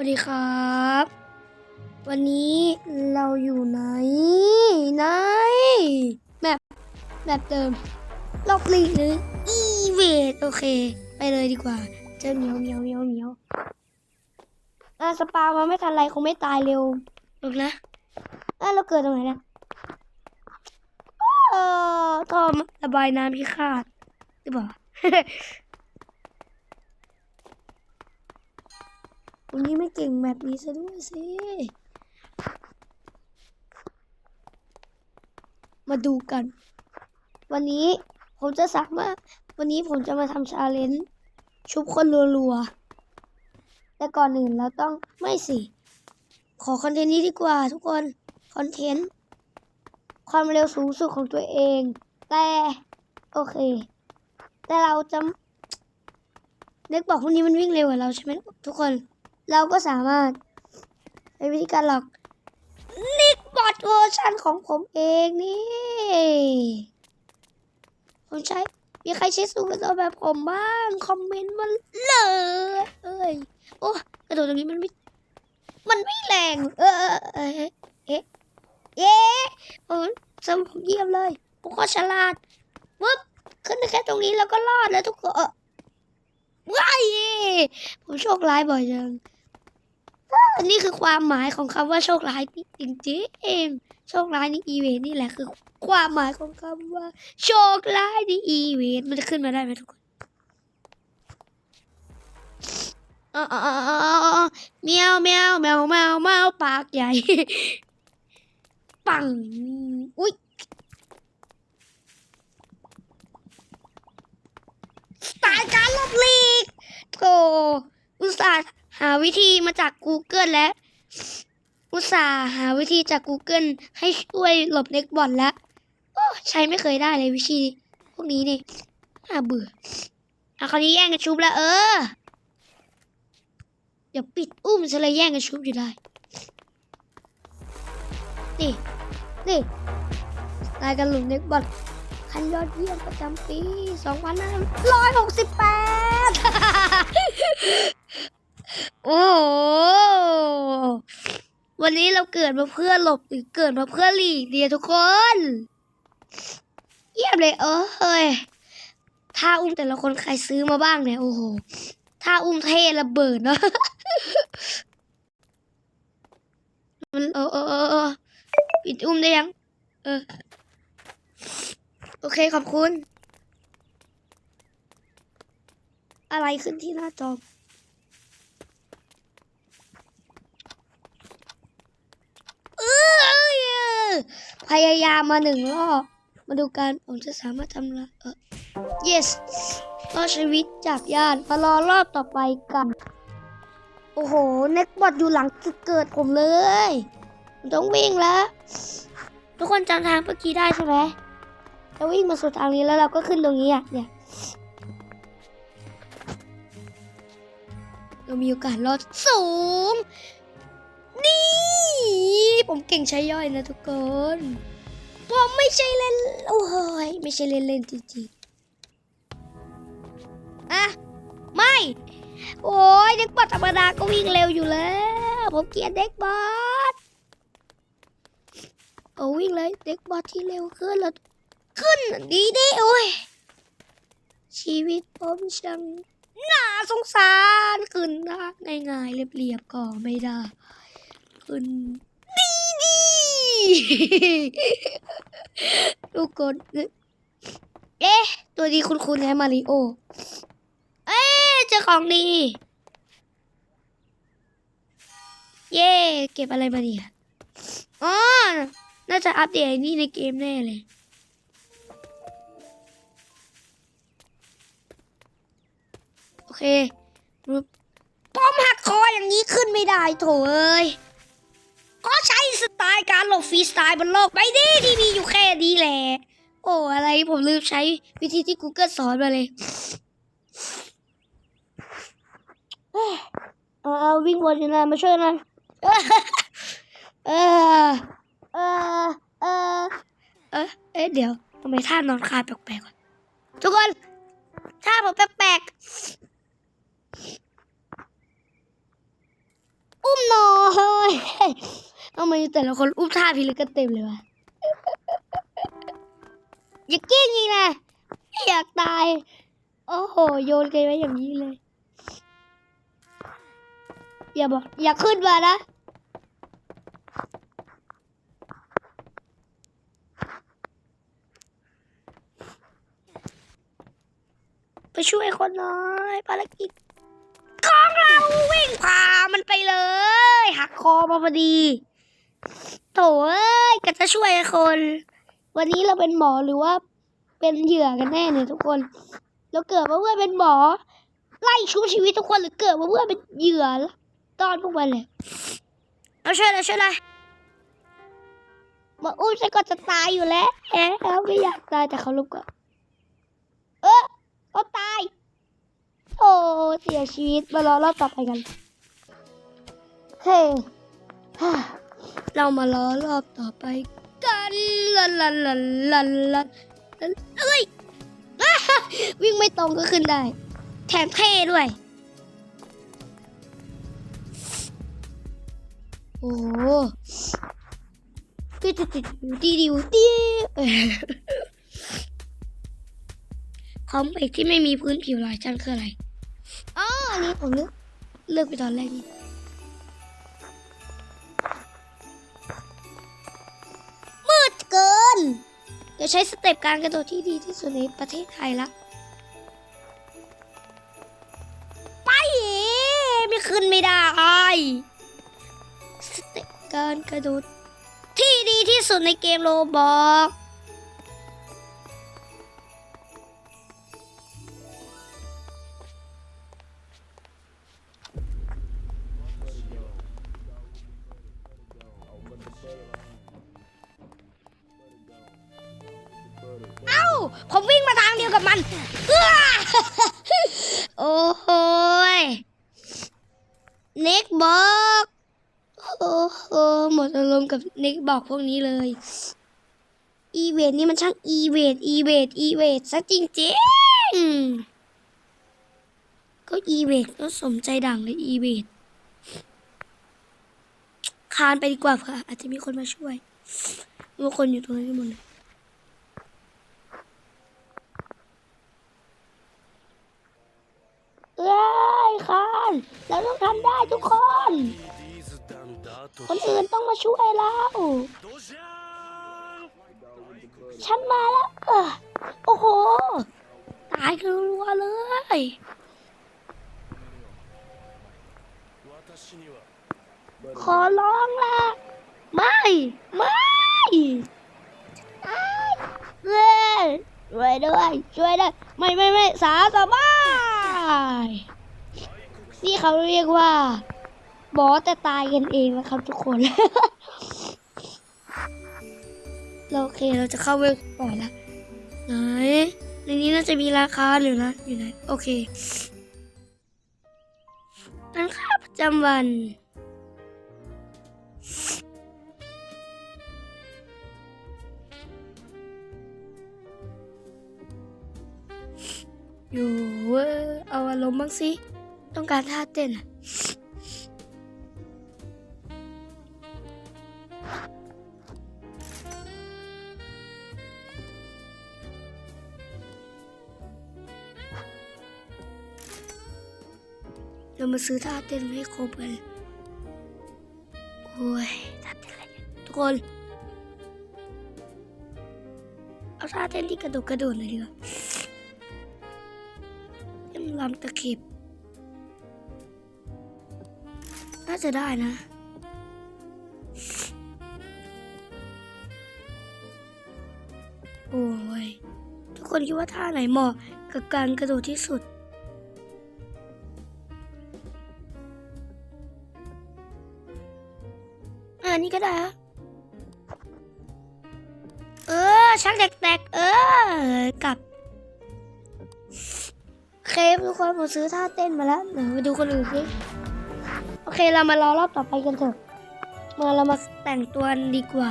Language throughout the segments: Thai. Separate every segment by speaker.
Speaker 1: วัสดีครับ วันนี้เราอยู่ไหนไหนแบบแบบเดิมลอกลีกหรืออีเวทโอเค ไปเลยดีกว่า เจอเหมียวเหมียวเหมียวเหมียวอะสปามาไม่ทันไรคงไม่ตายเร็วหรอกนะอะเราเกิดตรงไหนนะเออท่อระบายน้ำพิฆาตหรือเปล่า วันนี้ไม่เก่งแบบนี้ซะด้วยสิ มาดูกัน วันนี้ผมจะสามารถวันนี้ผมจะมาทำชาเลนจ์ชุบคนรัวๆ แต่ก่อนอื่นเราต้องไม่สิ ขอคอนเทนต์นี้ดีกว่าทุกคน คอนเทนต์ ความเร็วสูงสุดของตัวเอง แต่ โอเค แต่เราจะเด็กบอกพวกนี้มันวิ่งเร็วกว่าเราใช่ไหมทุกคน เราก็สามารถใช้วิธีการหลอกนิกบอทเวอร์ชันของผมเองนี่ ผมใช้ มีใครใช้สูตรแบบผมบ้าง คอมเมนต์มาเลย เอ้ย โอ้กระโดดตรงนี้มันไม่ มันไม่แรง เออเออเออเอ๊ะเอ๊ะเอ๊ะโอ้สมผมเยี่ยมเลยผมก็ฉลาดปึ๊บขึ้นแค่ตรงนี้แล้วก็รอดแล้วทุกคนว้ายผมโชคร้ายบ่อยจัง นนี้คือความหมายของคำว่าโชคร้ายจริงๆโชคร้ายในอีเวนต์นี่แหละคือ ความหมายของคำว่า โชคร้ายในอีเวนต์มันจะขึ้นมาได้ไหมทุกคนอ๋ออ๋ออ๋ออ๋อเมียวเมียวแมวแมวแมวปากใหญ่ ปัง อุ้ยตล์การลบลีกโธ่อุตส่าห์หา วิธีมาจาก Google และ อุตส่าห์หาวิธีจาก Google ให้ช่วยหลบเน็กบอทแล้วใช้ไม่เคยได้เลยวิธีพวกนี้นี่น่าเบื่ออะคราวนี้แย่งกันชุบแล้วเออเดี๋ยวปิดอุ้มจะเลยแย่งกันชุบอยู่ได้ นี่ นี่รายการหลุมเน็กบอทคันยอดเยี่ยมประจำปี 2568 โอ้โหวันนี้เราเกิดมาเพื่อหลบหรือเกิดมาเพื่อหลีกเดียทุกคน เยี่ยมเลยเออเฮ้ยถ้าอุ้มแต่ละคนใครซื้อมาบ้างเนี่ย โอ้โหถ้าอุ้มเทระเบิดเนาะมันเออเออเออเออปิดอุ้มได้ยัง เออ โอเคขอบคุณ อะไรขึ้นที่หน้าจอ เอยพยายามมาหนึ่งรอบ มาดูกันผมจะสามารถทำละเออ yes รอดชีวิตจากญาติมารอรอบต่อไปกัน โอ้โห เน็กบอดอยู่หลังจุดเกิดผมเลยผมต้องวิ่งแล้ว ทุกคนจำทางเมื่อกี้ได้ใช่ไหมเราวิ่งมาสุดทางนี้แล้วเราก็ขึ้นตรงนี้อะเนี่ยเรามีโอกาสรอดสูง นี่ ผมเก่งใช้ย่อยนะทุกคน ผมไม่ใช่เล่น โอ้ย ไม่ใช่เล่นเล่นจริงๆอะไม่ โอ้ยเด็กบอทธรรมดาก็วิ่งเร็วอยู่แล้ว ผมเกลียดเด็กบอทเอาวิ่งเลยเด็กบอทที่เร็วขึ้นแล้วขึ้นดีดีโอ้ยชีวิตผมช่างน่าสงสารขึ้นได้ง่ายๆเรียบๆก็ไม่ได้ ขึ้นดีดีทุกคนเอ๊ะ ตัวดีคุณคุณแฮมาริโอ เอ๊ะเจอของดี เย่เก็บอะไรมาเนี่ยอ๋อ น่าจะอัปเดตนี่ในเกมแน่เลยโอเคปึ๊บป้อมหักคออย่างนี้ขึ้นไม่ได้โถเอ้ย ฟรีสไตล์บนโลกไปดิที่มีอยู่แค่นี้แหละ โอ้อะไรผมลืมใช้วิธีที่ Google สอนมาเลยเอ้าเอาวิ่งวนอยู่นะมาช่วยนะเออเออเออเออเอ๊ะเดี๋ยวทำไมท่านอนคาแปลกๆทุกคนท่าผมแปลกๆอุ้มนอน ทำไมแต่ละคนอุ้มท่าพิลึกกันเต็มเลยวะ อย่ากิ้งอีกนะไม่อยากตาย โอ้โห โยนกันไว้อย่างนี้เลย อย่าบอก อย่าขึ้นมานะไปช่วยคนน้อยภารกิจของเราวิ่งผ่ามันไปเลย หักคอมาพอดี โถเอ้ยก็จะช่วยคน วันนี้เราเป็นหมอหรือว่า เป็นเหยื่อกันแน่เนี่ยทุกคนเราเกิดมาเพื่อเป็นหมอ ไล่ชูชีวิตทุกคนหรือเกิดมาเพื่อเป็นเหยื่อตอนพวกมันเลยเอาช่วยเลยช่วยเลยมาอุ้มฉันก็จะตายอยู่แล้วแอะไม่อยากตายแต่เขาลุกก่อนเออเขาตาย โอ้เสียชีวิตมารอรอบต่อไปกัน เฮ้ฮ่า เรามารอรอบต่อไปกันลันลันลันลันลันเอ้ยวิ่งไม่ตรงก็ขึ้นได้ แถมเท่ด้วย โอ้โหติดติดติดดีดิวดีเอ้ยคอมเอกที่ไม่มีพื้นผิวลายชั้นคืออะไรอ๋ออันนี้ผมเลือกเลือกไปตอนแรกนี่ ใช้สเต็ปการกระโดดที่ดีที่สุดในประเทศไทยละไปไม่ขึ้นไม่ได้สเต็ปการกระโดดที่ดีที่สุดในเกมโรบอก ผมวิ่งมาทางเดียวกับมัน โอ้โหยเน็กบอกโอ้โหหมดอารมณ์กับเน็กบอกพวกนี้เลย อีเวนนี่มันช่างอีเวนอีเวนอีเวนซะจริงๆก็อีเวนก็สมใจดังเลยอีเวนคานไปดีกว่าเผื่ออาจจะมีคนมาช่วยมีคนอยู่ตรงนั้นกันหมดเลย เอ้ยคานเราต้องทำได้ทุกคน คนอื่นต้องมาช่วยเราฉันมาแล้วเออโอ้โห ตายคือรัวเลยขอร้องละไม่ ไม่อ้ายเอ้ยช่วยด้วย ช่วยด้วย ไม่ไม่ไม่สาสบา ยนี่เขาเรียกว่า บอสแต่ตายกันเองนะครับทุกคนเราโอเคเราจะเข้าเว็บก่อนละไหนในนี้น่าจะมีราคาหรือนะอยู่ไหนโอเคร้านค่าประจำวัน อยู่เว้ยเอาอารมณ์บ้างสิ ต้องการท่าเต้นเรามาซื้อท่าเต้นให้ครบกันโอ้ยท่าเต้นอะไรทุกคน เอาท่าเต้นที่กระโดดกระโดดหน่อยดีกว่า ยังลำตะเข็บ น่าจะได้นะ โอ้ย ทุกคนคิดว่าท่าไหนเหมาะกับการกระโดดที่สุดอันนี้ก็ได้ เออชักแตกๆเออกลับ เคทุกคนผมซื้อท่าเต้นมาแล้วเดี๋ยวไปดูคนอื่นสิโอเคเรามารอรอบต่อไปกันเถอะมาเรามาแต่งตัวดีกว่า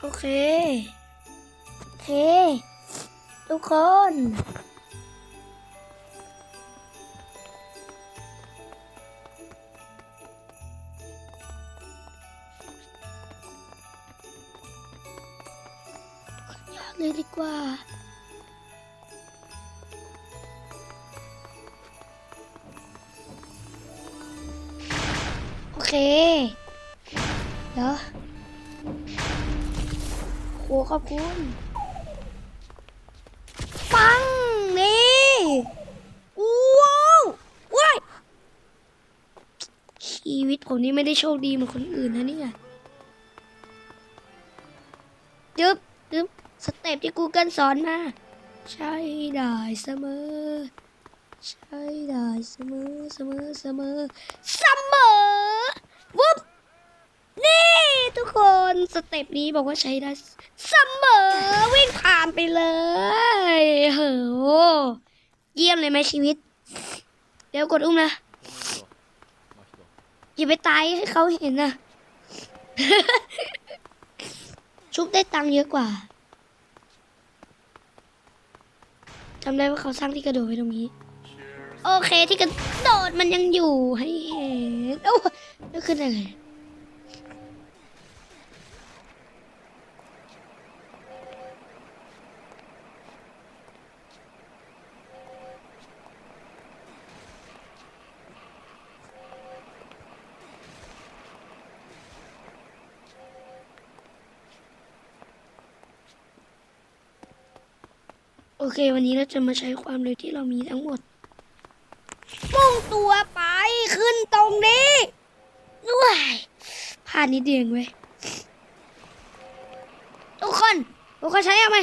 Speaker 1: โอเคเค ทุกคน เลยดีกว่า โอเคเดี๋ยวโหขอบคุณปัง นี่ว้าวว้ายชีวิตผมนี่ไม่ได้โชคดีเหมือนคนอื่นนะเนี่ยดึบดึบ ปที่ Google สอนมา ใช่ได้เสมอ ใช่ได้เสมอเสมอเสมอเสมอวุ๊บนี่ทุกคนสเต็ปนี้บอกว่าใช้ได้เสมอวิ่งผ่านไปเลยเฮ้อเยี่ยมเลยไหมชีวิต เดี๋ยวกดอุ้มนะอย่าไปตายให้เขาเห็นนะ ชุบได้ตังค์เยอะกว่า จำได้ว่าเขาสร้างที่กระโดดไว้ตรงนี้ โอเคที่กระโดดมันยังอยู่ให้เห็นโอ้แล้วขึ้นได้ไง อเค วันนี้เราจะมาใช้ความเร็วที่เรามีทั้งหมดมุ่งตัวไปขึ้นตรงนี้ด้วยพลาดนิดเดียวเองเว้ยทุกคนทุกคนใช้ยังไง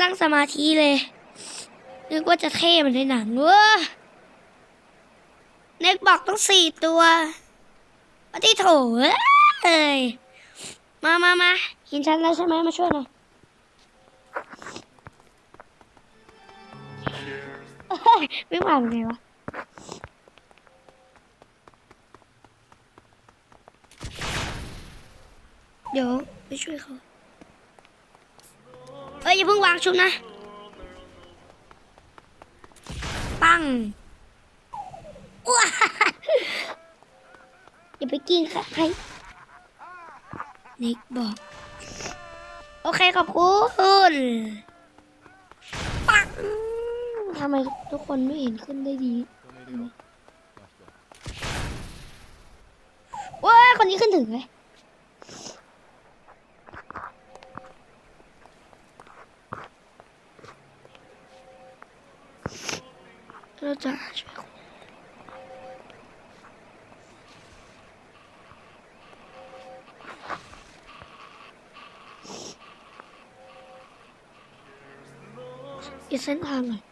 Speaker 1: มื่อกี้กำลังตั้งสมาธิเลย นึกว่าจะเท่เหมือนในหนังเว้ยเน็กบอกต้องสี่ตัวปฏิโถเอ้ยมามามาเห็นฉันแล้วใช่ไหมมาช่วยหน่อยเฮ้ยไม่ผ่านไงวะเดี๋ยวไปช่วยเขา เอ้ยอย่าเพิ่งวางชุบนะ ปังว้าอย่าไปกินค่ะใครนิกบอก โอเคขอบคุณปังทำไมทุกคนไม่เห็นขึ้นได้ดีเว้ยคนนี้ขึ้นถึงเลย เราจะช่วยคุณอีกเส้นทางหน่อย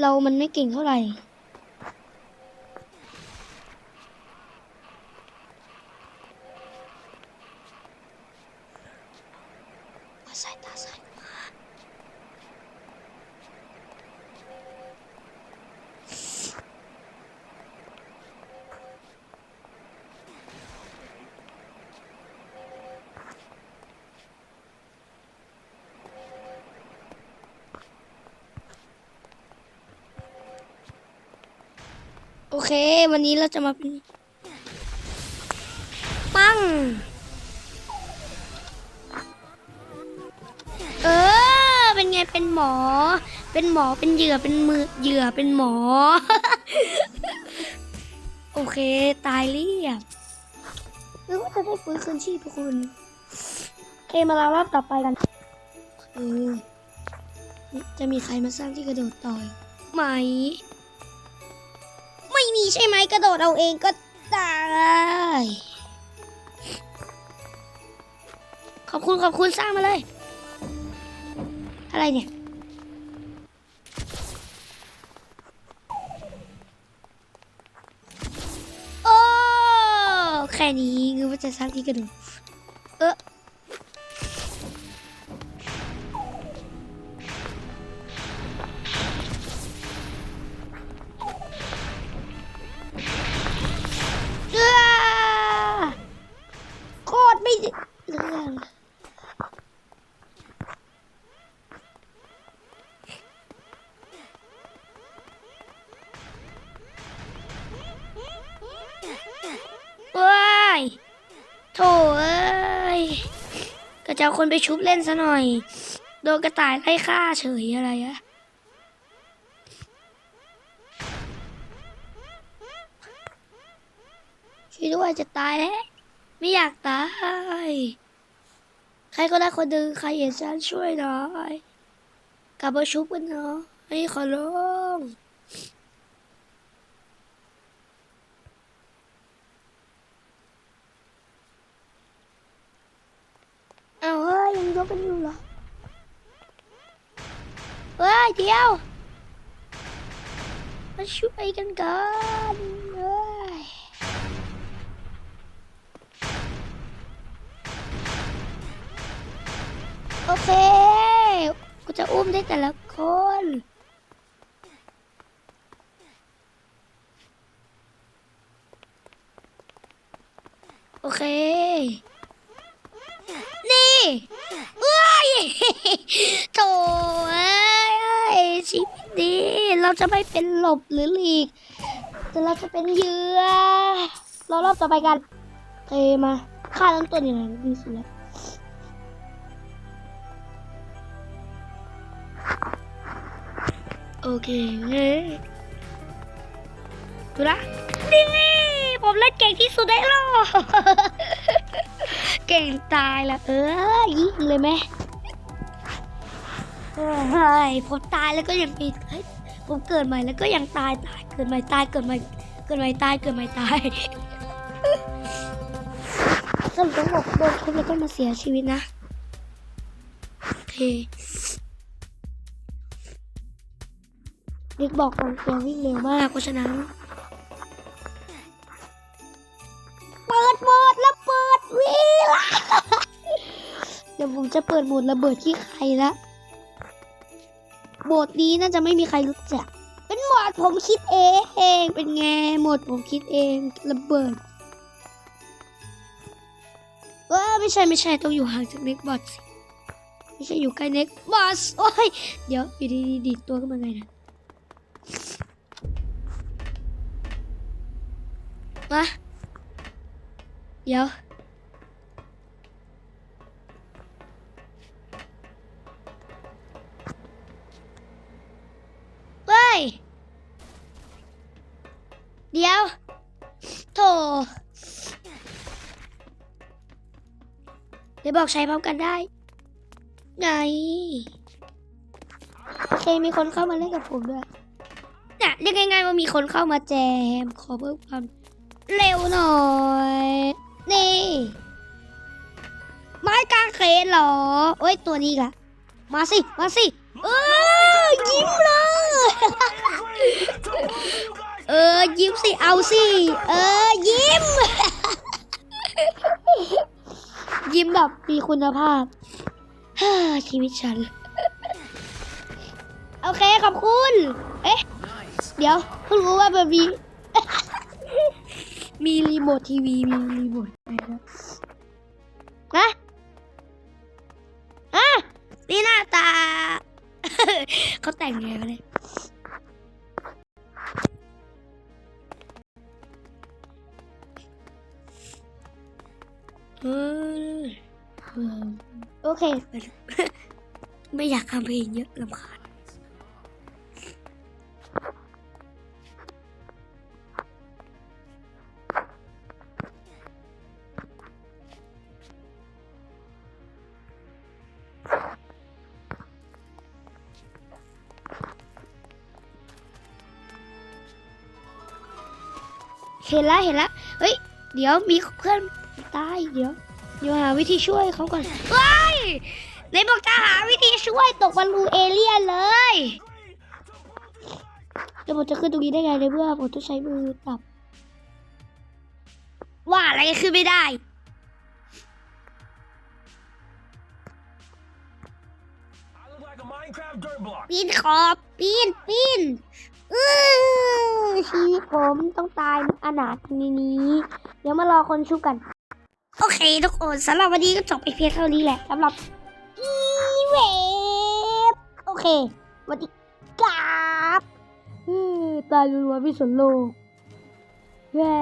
Speaker 1: เรามันไม่เก่งเท่าไหร่ สายตาสายตา โอ เค วันนี้เราจะมาเป็นปังเออ เป็นไงเป็นหมอ เป็นหมอเป็นเหยื่อเป็นมือเหยื่อเป็นหมอ โอเค ตายเรียบหรือว่าจะได้ฟื้นคืนชีพทุกคนโอเคมาเรารอบต่อไปกันเออจะมีใครมาสร้างที่กระโดดต่อยไหม ม่มีใช่ไหมกระโดดเอาเองก็ได้อบคุณขอบคุณสร้างมาเลย อะไรเนี่ย โอ้ แค่นี้คือว่าจะสร้างที่กระดูกเออ จะเอาคนไปชุบเล่นซะหน่อย โดนกระต่ายไล่ฆ่าเฉยอะไรอะช่วยด้วยจะตายแล้ว ไม่อยากตาย ใครก็ได้คนหนึ่งใครเห็นฉันช่วยหน่อย กลับมาชุบกันเนาะให้ขอร้องเอา เฮ้ยยังยกกันอยู่เหรอเฮ้ยเดี๋ยวมาช่วยกันกันเฮ้ยโอเค กูจะอุ้มได้แต่ละคน โอเค นี่เอ้ย โถเอ้ยชีวิตนี้เราจะไม่เป็นหลบหรือหลีก แต่เราจะเป็นเหยื่อเรารอบต่อไปกันโอเคมาฆ่าต้นต้นย่างไรดีสุดแล้วโอเคเฮ้ยดูละนี่ผมเล่นเก่งที่สุดในโลกเก่งตายละเออยิงเลยไหม เฮ้ยผมตายแล้วก็ยังมีเฮ้ยผมเกิดใหม่แล้วก็ยังตายตายเกิดใหม่ตายเกิดใหม่เกิดใหม่ตายเกิดใหม่ตายสรุปต้องบอกโดนทุบแล้วก็มาเสียชีวิตนะโอเคนิกบอกกองเชียร์วิ่งเร็วมากเพราะฉะนั้นเปิดโหมดแล้วเปิดวีละเดี๋ยวผมจะเปิดโหมดระเบิดที่ใครละ โหมดนี้น่าจะไม่มีใครรู้จัก เป็นโหมดผมคิดเองเป็นไงโหมดผมคิดเองระเบิดว่าไม่ใช่ไม่ใช่ต้องอยู่ห่างจากเน็กบอสสิไม่ใช่อยู่ใกล้เน็กบอสโอ้ยเดี๋ยวอยู่ดีดีดตัวขึ้นมาไงนะมาเดี๋ยว บอกใช้พร้อมกันได้ ไงโอเคมีคนเข้ามาเล่นกับผมด้วยเนี่ยเรียกง่ายๆว่ามีคนเข้ามาแจม ขอเพิ่มความเร็วหน่อย นี่ ไม้กางเขนเหรอ โอ้ยตัวนี้ละมาสิ มาสิ เออยิ้มเลย เออ ยิ้มสิ เอาสิ เออ ยิ้ม ยิ้มแบบมีคุณภาพาชีวิตฉัน โอเคขอบคุณ เอ๊ะ เดี๋ยวเพิ่งรู้ว่ามันมี มีรีโมททีวี มีรีโมทอะไรนะฮะฮะนี่หน้าตา เขาแต่งไงมาเลยเออเออ โอเคไปเลยไม่อยากทำเพลงเยอะลำคาญเห็นแล้วเห็นแล้วเฮ้ย เดี๋ยวมีเพื่อนตาย เดี๋ยว เดี๋ยวหาวิธีช่วยเขาก่อนเฮ้ย ไหนบอกจะหาวิธีช่วยตกบอลลูเอเลี่ยนเลยแล้วผมจะขึ้นตรงนี้ได้ไงในเมื่อผมต้องใช้มือจับ ว่าอะไรขึ้นไม่ได้ปีนขอบปีนปีนเออชีวิตผมต้องตายอนาถในนี้ เดี๋ยวมารอคนชุบกัน โอเคทุกคนสำหรับวันนี้ก็จบไปเพียงเท่านี้แหละสำหรับอีเวฟโอเควันดีครับเออตายรัวๆไม่สนโลกแย่